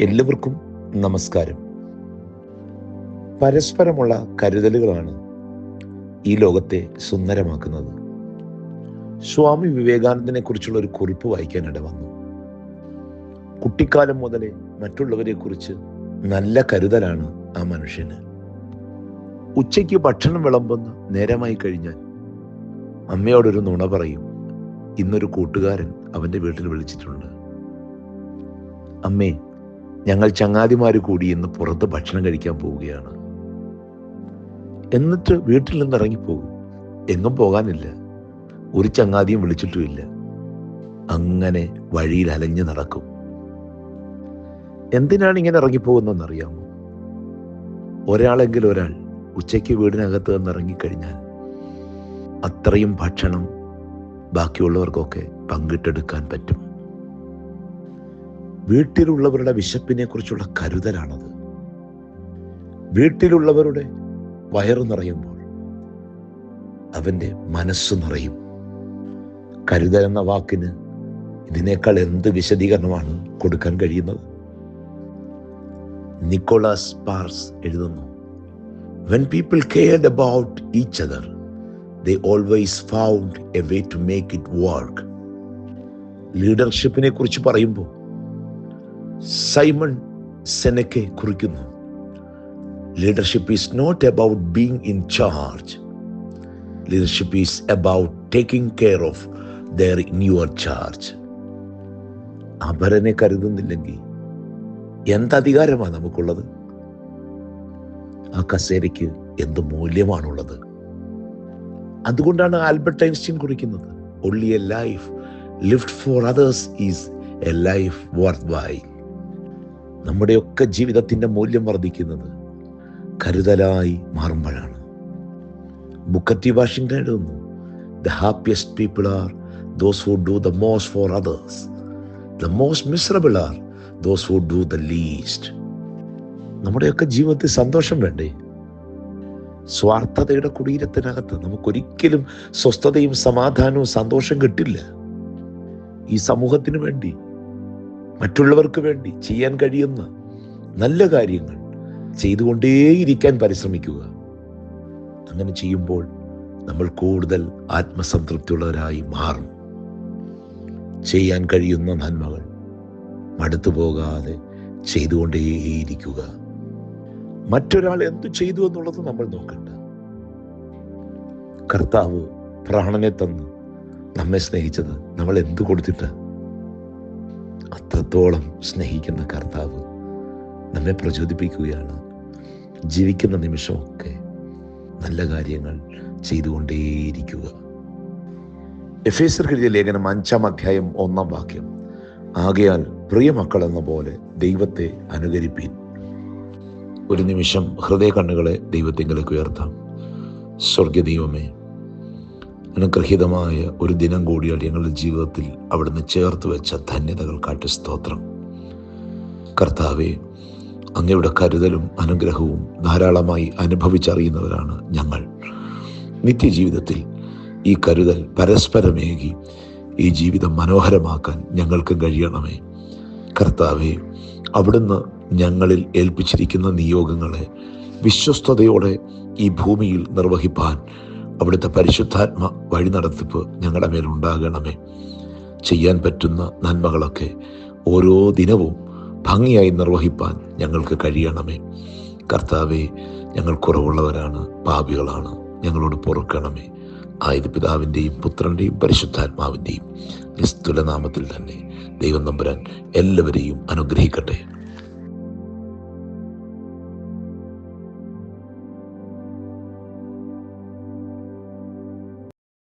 എല്ലാവർക്കും നമസ്കാരം. പരസ്പരമുള്ള കരുതലുകളാണ് ഈ ലോകത്തെ സുന്ദരമാക്കുന്നത്. സ്വാമി വിവേകാനന്ദനെ കുറിച്ചുള്ള ഒരു കുറിപ്പ് വായിക്കാനിട വന്നു. കുട്ടിക്കാലം മുതലേ മറ്റുള്ളവരെ കുറിച്ച് നല്ല കരുതലാണ് ആ മനുഷ്യന്. ഉച്ചയ്ക്ക് ഭക്ഷണം വിളമ്പുന്ന നേരമായി കഴിഞ്ഞാൽ അമ്മയോടൊരു നുണ പറയും. ഇന്നൊരു കൂട്ടുകാരൻ അവന്റെ വീട്ടിൽ വിളിച്ചിട്ടുണ്ട്. അമ്മേ ഞങ്ങൾ ചങ്ങാതിമാർ കൂടി ഇന്ന് പുറത്ത് ഭക്ഷണം കഴിക്കാൻ പോവുകയാണ്. എന്നിട്ട് വീട്ടിൽ നിന്ന് ഇറങ്ങിപ്പോകും. എങ്ങും പോകാനില്ല. ഒരു ചങ്ങാതിയും വിളിച്ചിട്ടുമില്ല. അങ്ങനെ വഴിയിൽ അലഞ്ഞു നടക്കും. എന്തിനാണ് ഇങ്ങനെ ഇറങ്ങിപ്പോകുന്നതെന്ന് അറിയാമോ ഒരാളെങ്കിലും ഒരാൾ ഉച്ചയ്ക്ക് വീടിനകത്ത് നിന്ന് ഇറങ്ങിക്കഴിഞ്ഞാൽ അത്രയും ഭക്ഷണം ബാക്കിയുള്ളവർക്കൊക്കെ പങ്കിട്ടെടുക്കാൻ പറ്റും. വീട്ടിലുള്ളവരുടെ വിശപ്പിനെ കുറിച്ചുള്ള കരുതലാണത്. വീട്ടിലുള്ളവരുടെ വയറ് നിറയുമ്പോൾ അവന്റെ മനസ്സ് നിറയും. കരുതൽ എന്ന വാക്കിന് ഇതിനേക്കാൾ എന്ത് വിശദീകരണമാണ് കൊടുക്കാൻ കഴിയുന്നത്? നിക്കോളാസ് പാർസ് എഴുതുന്നു when people cared about each other they always found a way to make it work ലീഡർഷിപ്പിനെ കുറിച്ച് പറയുമ്പോൾ സൈമൺ സെനക്കെ കുറിക്കുന്നു. Leadership is not about being in charge leadership is about taking care of those in your charge അപരനെ കരുതുന്നില്ലെങ്കിൽ എന്തധികാരമാണ് നമുക്കുള്ളത്? ആ കസേരയ്ക്ക് എന്ത് മൂല്യമാണുള്ളത്? അതുകൊണ്ടാണ് ആൽബർട്ട് ഐൻസ്റ്റീൻ കുറിക്കുന്നത് only a life lived for others is a life worthwhile നമ്മുടെയൊക്കെ ജീവിതത്തിന്റെ മൂല്യം വർദ്ധിക്കുന്നത് കരുതലായി മാറുമ്പോഴാണ്. ബുക്കറ്റി വാഷിംഗ്ടൺ എഴുതുന്നു the happiest people are those who do the most for others the most miserable are those who do the least നമ്മുടെയൊക്കെ ജീവിതത്തിൽ സന്തോഷം വേണ്ടേ? സ്വാർത്ഥതയുടെ കുടീരത്തിനകത്ത് നമുക്കൊരിക്കലും സ്വസ്ഥതയും സമാധാനവും സന്തോഷം കിട്ടില്ല. ഈ സമൂഹത്തിന് വേണ്ടി മറ്റുള്ളവർക്ക് വേണ്ടി ചെയ്യാൻ കഴിയുന്ന നല്ല കാര്യങ്ങൾ ചെയ്തുകൊണ്ടേയിരിക്കാൻ പരിശ്രമിക്കുക. അങ്ങനെ ചെയ്യുമ്പോൾ നമ്മൾ കൂടുതൽ ആത്മസംതൃപ്തിയുള്ളവരായി മാറും. ചെയ്യാൻ കഴിയുന്ന നന്മകൾ മടുത്തു പോകാതെ ചെയ്തുകൊണ്ടേയിരിക്കുക. മറ്റൊരാൾ എന്തു ചെയ്തു എന്നുള്ളത് നമ്മൾ നോക്കണ്ട. കർത്താവ് പ്രാണനെ തന്ന് നമ്മെ സ്നേഹിച്ചത് നമ്മൾ എന്തു കൊടുത്തിട്ട് അത്രത്തോളം സ്നേഹിക്കുന്ന കർത്താവ് നമ്മെ പ്രചോദിപ്പിക്കുകയാണ്. ജീവിക്കുന്ന നിമിഷമൊക്കെ നല്ല കാര്യങ്ങൾ ചെയ്തുകൊണ്ടേയിരിക്കുക. എഫ് എസ് എഴുതിയ ലേഖനം അഞ്ചാം അധ്യായം ഒന്നാം വാക്യം. ആകയാൽ പ്രിയ മക്കൾ എന്ന പോലെ ദൈവത്തെ അനുകരിപ്പീൻ. ഒരു നിമിഷം ഹൃദയ കണ്ണുകളെ ദൈവത്തിങ്കിലേക്ക് ഉയർത്താം. സ്വർഗ ദൈവമേ അനുഗ്രഹീതമായ ഒരു ദിനം കൂടിയാൽ ഞങ്ങളുടെ ജീവിതത്തിൽ അവിടുന്ന് ചേർത്ത് വെച്ച ധന്യതകൾ കാട്ടി സ്തോത്രം. കർത്താവെ അങ്ങയുടെ കരുതലും അനുഗ്രഹവും ധാരാളമായി അനുഭവിച്ചറിയുന്നവരാണ് ഞങ്ങൾ. നിത്യജീവിതത്തിൽ ഈ കരുതൽ പരസ്പരമേകി ഈ ജീവിതം മനോഹരമാക്കാൻ ഞങ്ങൾക്ക് കഴിയണമേ. കർത്താവെ അവിടുന്ന് ഞങ്ങളിൽ ഏൽപ്പിച്ചിരിക്കുന്ന നിയോഗങ്ങളെ വിശ്വസ്തയോടെ ഈ ഭൂമിയിൽ നിർവഹിപ്പാൻ അവിടുത്തെ പരിശുദ്ധാത്മ വഴി നടത്തിപ്പ് ഞങ്ങളുടെ മേൽ ഉണ്ടാകണമേ. ചെയ്യാൻ പറ്റുന്ന നന്മകളൊക്കെ ഓരോ ദിനവും ഭംഗിയായി നിർവഹിപ്പാൻ ഞങ്ങൾക്ക് കഴിയണമേ. കർത്താവെ ഞങ്ങൾ കുറവുള്ളവരാണ് പാപികളാണ് ഞങ്ങളോട് പൊറുക്കണമേ. ആയത് പിതാവിന്റെയും പുത്രന്റെയും പരിശുദ്ധാത്മാവിന്റെയും നിസ്തുലനാമത്തിൽ തന്നെ ദൈവം നമ്പുരാൻ എല്ലാവരെയും അനുഗ്രഹിക്കട്ടെ.